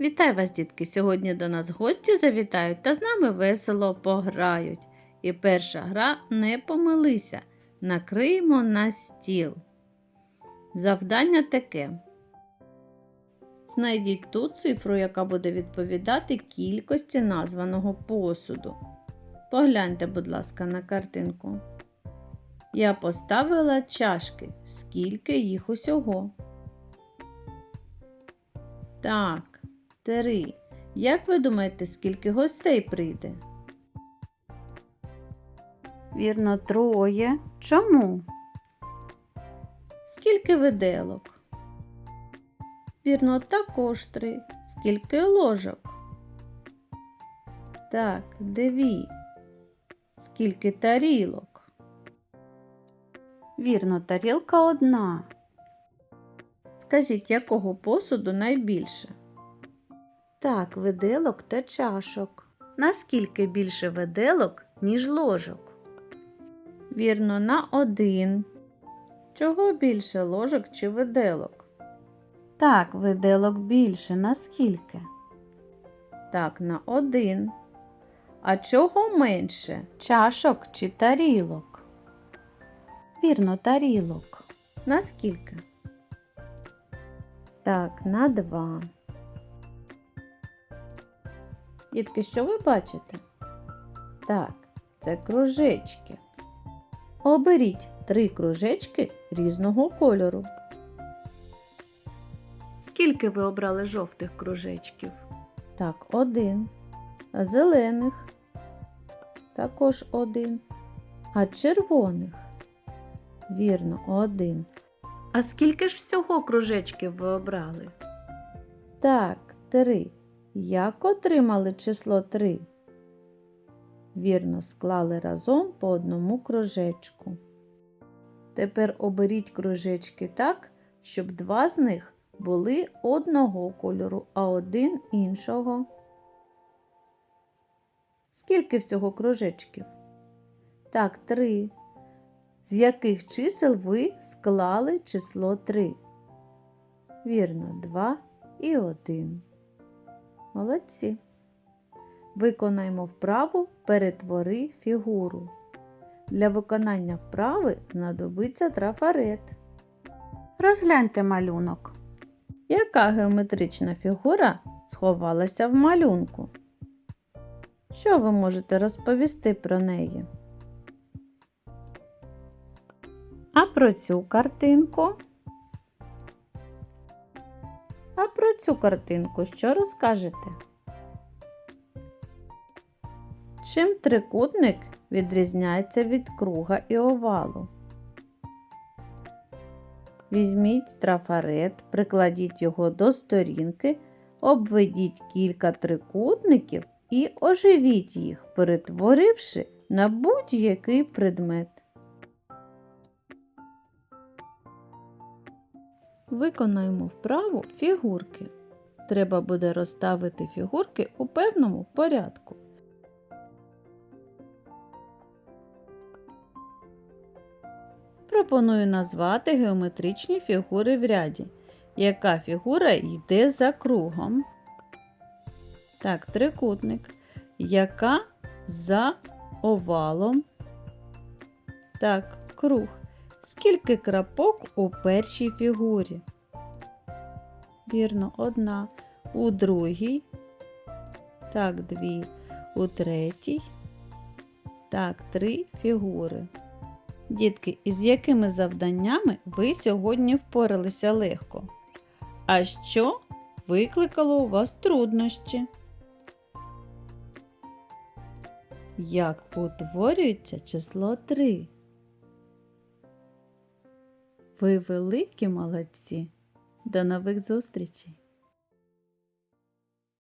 Вітаю вас, дітки! Сьогодні до нас гості завітають та з нами весело пограють. І перша гра не помилися. Накриємо на стіл. Завдання таке. Знайдіть ту цифру, яка буде відповідати кількості названого посуду. Погляньте, будь ласка, на картинку. Я поставила чашки. Скільки їх усього? Так, три. Як ви думаєте, скільки гостей прийде? Вірно, троє. Чому? Скільки виделок? Вірно, також три. Скільки ложок? Так, дві. Скільки тарілок? Вірно, тарілка одна. Скажіть, якого посуду найбільше? Так, виделок та чашок. Наскільки більше виделок, ніж ложок? Вірно, на один. Чого більше ложок чи виделок? Так, виделок більше. Наскільки? Так, на один. А чого менше? Чашок чи тарілок? Вірно, тарілок. Наскільки? Так, на два. Дітки, що ви бачите? Так, це кружечки. Оберіть три кружечки різного кольору. Скільки ви обрали жовтих кружечків? Так, один. Зелених також один. А червоних? Вірно, один. А скільки ж всього кружечків ви обрали? Так, три. Як отримали число три? Вірно, склали разом по одному кружечку. Тепер оберіть кружечки так, щоб два з них були одного кольору, а один іншого. Скільки всього кружечків? Так, три. З яких чисел ви склали число 3? Вірно, 2 і 1. Молодці. Виконаємо вправу перетвори фігуру. Для виконання вправи знадобиться трафарет. Розгляньте малюнок. Яка геометрична фігура сховалася в малюнку? Що ви можете розповісти про неї? А про цю картинку? А про цю картинку що розкажете? Чим трикутник відрізняється від круга і овалу? Візьміть трафарет, прикладіть його до сторінки, обведіть кілька трикутників і оживіть їх, перетворивши на будь-який предмет. Виконаємо вправу фігурки. Треба буде розставити фігурки у певному порядку. Пропоную назвати геометричні фігури в ряді. Яка фігура йде за кругом? Так, трикутник. Яка за овалом? Так, круг. Скільки крапок у першій фігурі? Вірно, одна. У другій. Так, дві. У третій. Так, три фігури. Дітки, із якими завданнями ви сьогодні впоралися легко? А що викликало у вас труднощі? Як утворюється число 3? Ви великі молодці. До нових зустрічей!